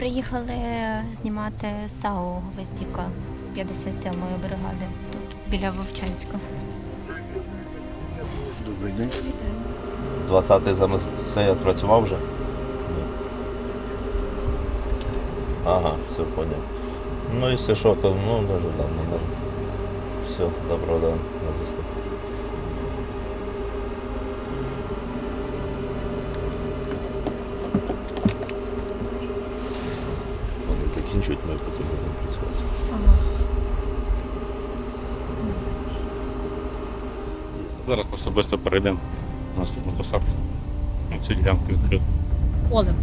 приїхали знімати САУ Гвоздіка 57-ї бригади тут біля Вовчанська. Добрий день. 20-й замість це відпрацював вже? Ні. Ага, все поняв. Ну, якщо що, то ну, дуже да, ну, да. Все, доброго дня, на зв'язку. Закінчують, ми будемо працювати. Зараз особисто перейдемо на наступну посадку. На цю ділянку відкриту. Олег.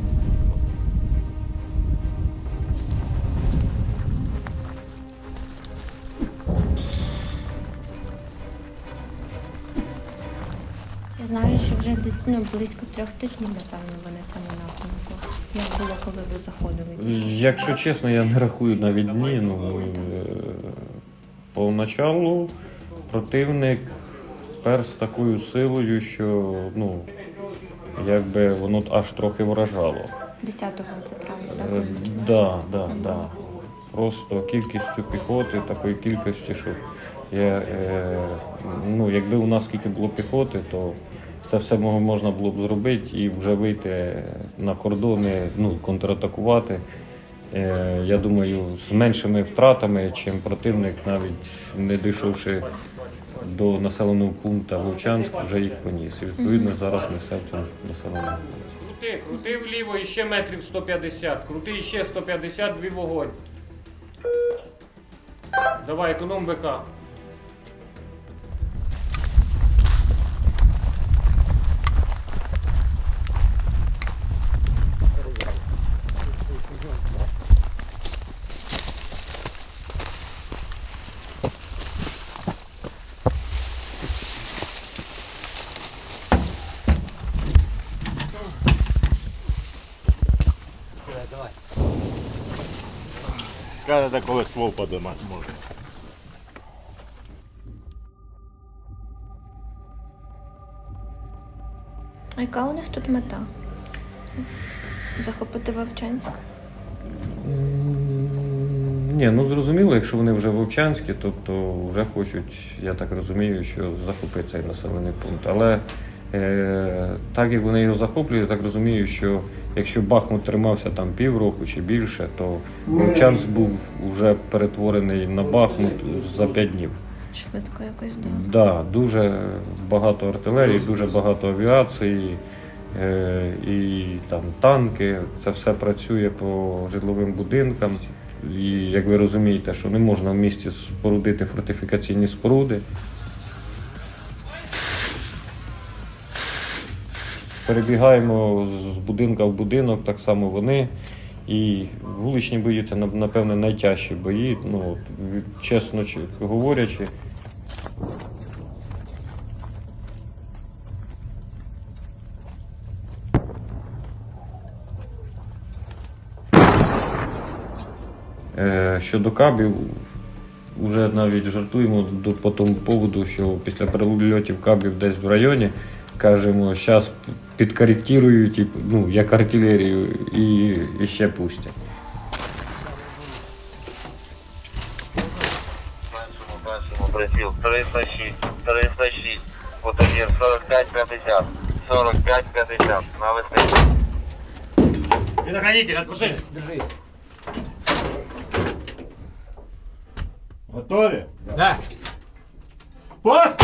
Я знаю, що вже десь ну, близько трьох тижнів, напевно, ви на цьому напрямку. Як було, коли ви заходили? Якщо чесно, я не рахую навіть дні. Ну, е, поначалу противник пер з такою силою, що ну, якби воно аж трохи вражало. 10-го це травня, так? Е, Да, да, да. Просто кількістю піхоти, такої кількості, що я, е, ну, якби у нас скільки було піхоти, то це все можна було б зробити і вже вийти на кордони, ну, контратакувати. Е, я думаю, з меншими втратами, чим противник, навіть не дійшовши до населеного пункту Вовчанськ, вже їх поніс. І відповідно зараз несе в цьому населеному пункті. Крути, крути вліво і ще метрів 150. Крути ще 150, дві вогонь. Давай, економ БК. Скажете, коли ствол подимати можна. А яка у них тут мета? Захопити Вовчанськ? Ні, ну зрозуміло, якщо вони вже вовчанські, то, то вже хочуть, я так розумію, що захопити цей населений пункт. Але так як вони його захоплюють, я так розумію, що якщо Бахмут тримався там півроку чи більше, то Вовчанськ був вже перетворений на Бахмут за п'ять днів. Швидко якось, так. Да, дуже багато артилерії, дуже багато авіації е, і там танки. Це все працює по житловим будинкам. І як ви розумієте, що не можна в місті спорудити фортифікаційні споруди. Перебігаємо з будинка в будинок, так само вони. І вуличні бої це напевне найтяжчі бої. Ну, от, чесно говорячи, Е, Щодо кабів, вже навіть жартуємо до, по тому поводу, що після перельотів кабів десь в районі кажемо, зараз підкоректують, і, ну, як артилерію, і, і ще пустять. Бачимо, бачимо, приціл 306, 306, потомір 45-50, 45-50, навести. Предохранитель, отпуши. Готові? Да. Пост!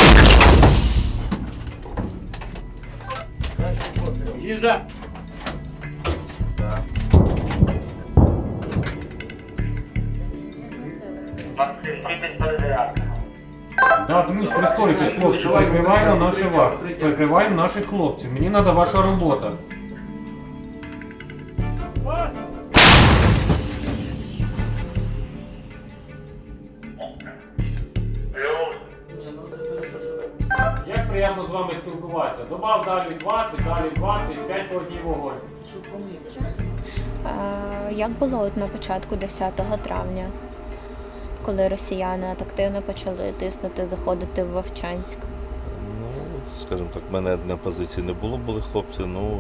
Лиза. Да, плюс прискоритесь, хлопці. Прикриваємо. Прикриваємо наших хлопців. Мені треба ваша робота. 20, добав далі 20, далі 20, 5 по вогонь. Як було от на початку 10 травня, коли росіяни активно почали тиснути, заходити в Вовчанськ? Ну, скажімо так, в мене на позиції не було, були хлопці, ну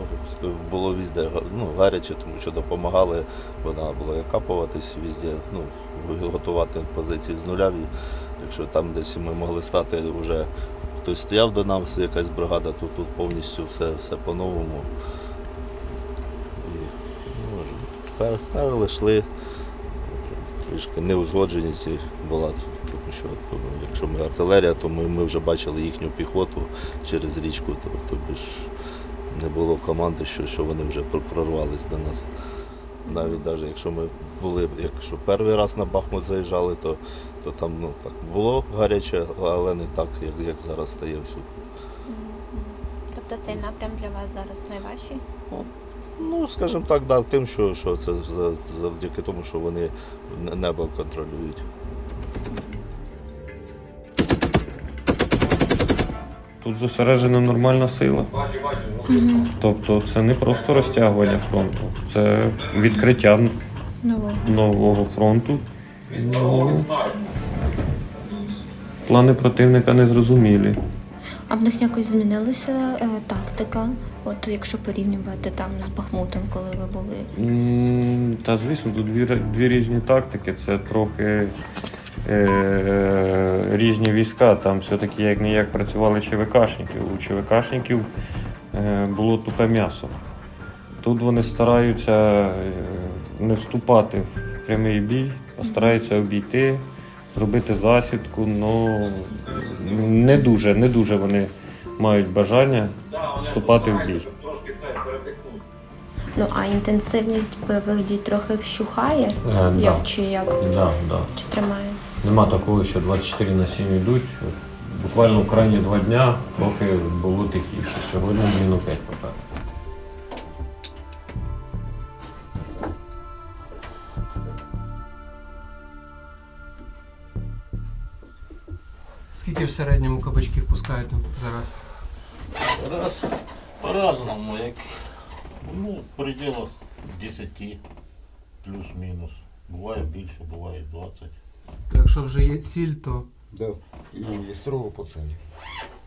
було візде ну, гаряче, тому що допомагали, вона була і капуватись візде, ну, готувати позиції з нуля. Якщо там десь ми могли стати вже хтось стояв до нас, якась бригада, то тут повністю все, все по-новому. І, ну, перли йшли, трішки неузгодженість була, тому що якщо ми артилерія, то ми, ми вже бачили їхню піхоту через річку, то тобі ж не було команди, що, що вони вже пр- прорвались до нас. Навіть навіть якщо ми були, якщо перший раз на Бахмут заїжджали, то, то там ну, так було гаряче, але не так, як, як зараз стає всюди. Тобто цей напрям для вас зараз найважчий? Ну, скажімо так, да, тим, що, що це завдяки тому, що вони небо контролюють. Тут зосереджена нормальна сила. Тобто це не просто розтягування фронту, це відкриття Нового. нового фронту. Ну, плани противника незрозумілі. А в них якось змінилася е, тактика? От якщо порівнювати там з Бахмутом, коли ви були. М, Та звісно, тут дві, дві різні тактики. Це трохи е, різні війська. Там все-таки як ніяк працювали ЧВКшники. У ЧВКшників е, було тупе м'ясо. Тут вони стараються е, не вступати в прямий бій, а стараються обійти, зробити засідку. Ну не дуже, не дуже вони мають бажання вступати в бій. Ну а інтенсивність бойових дій трохи вщухає? Е, да. Чи як? Да, да. Чи тримається? Нема такого, що 24 на 7 йдуть. Буквально в крайні два дня трохи було тихіше. Сьогодні міну 5 пока. Скільки в середньому кабачків пускаєте зараз? Раз, по-разному, як, ну, в пределах 10, плюс-мінус. Буває більше, буває 20. То якщо вже є ціль, то Да. І строго по цілі.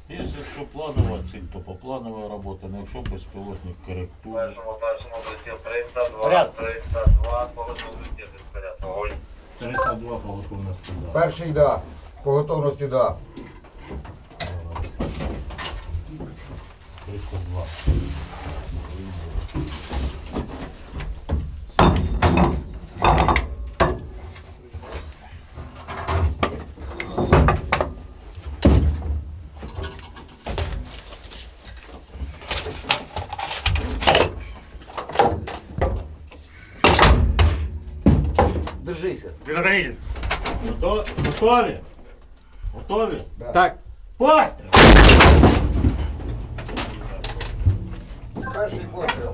Якщо планова ціль, то по плановій роботі, ну якщо безпілотник коректури. Першому, першому приціл 302, 302, по готовності снаряд. Огонь. 302 по готовності, да. Перший да. По готовності да. 302. Держися. Готові? Готові? Готові? так. Постріл! Перший постріл.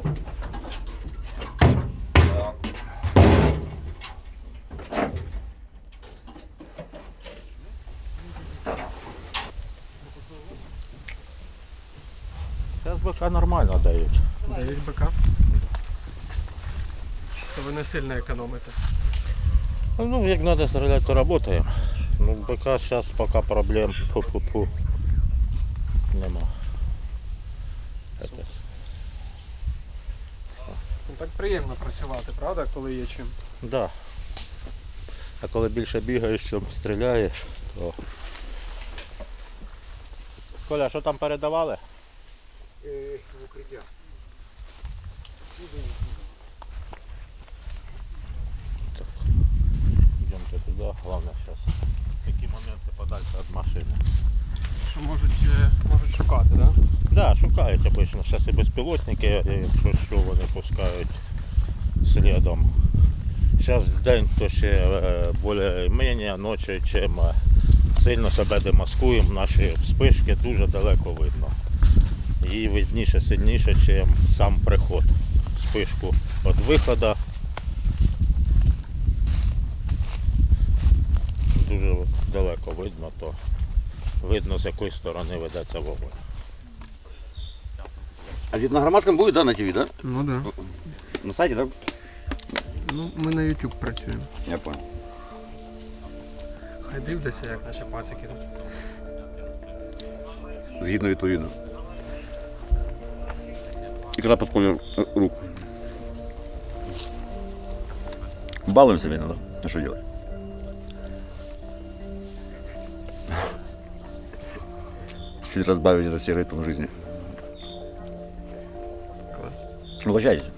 Зараз БК нормально дають. 9 БК. То ви не сильно економите. Ну, як треба стріляти, то працюємо. Ну, БК зараз поки проблем пу-пу-пу. Нема. Якось. Ну так приємно працювати, правда, коли є чим. Да. А коли більше бігаєш, чим стріляєш, то. Коля, що там передавали? В укриття. Йдемте туди, головне зараз. Подальше від машини. Що можуть, е, можуть шукати, так? Да? Да, шукають обично. Зараз і безпілотники, якщо що, вони пускають слідом. Зараз день то ще е, більш-менш, ночі, чим е, сильно себе демаскуємо, наші вспишки дуже далеко видно. І видніше сильніше, ніж сам приход. Вспишку від виходу. Дуже далеко видно, то видно з якої сторони ведеться вогонь. А вид на громадском будет, да, на ТВ, да? Ну так. Да. На сайте, да? Ну, ми на YouTube працюємо. Я понял. Хай дивляться, як наші пацики тут. Згідно відповідно. Игра под колер э, рук. Балуем себя надо. А что делать? Чуть разбавить этот серый тон жизни. Класс. Угощайтесь.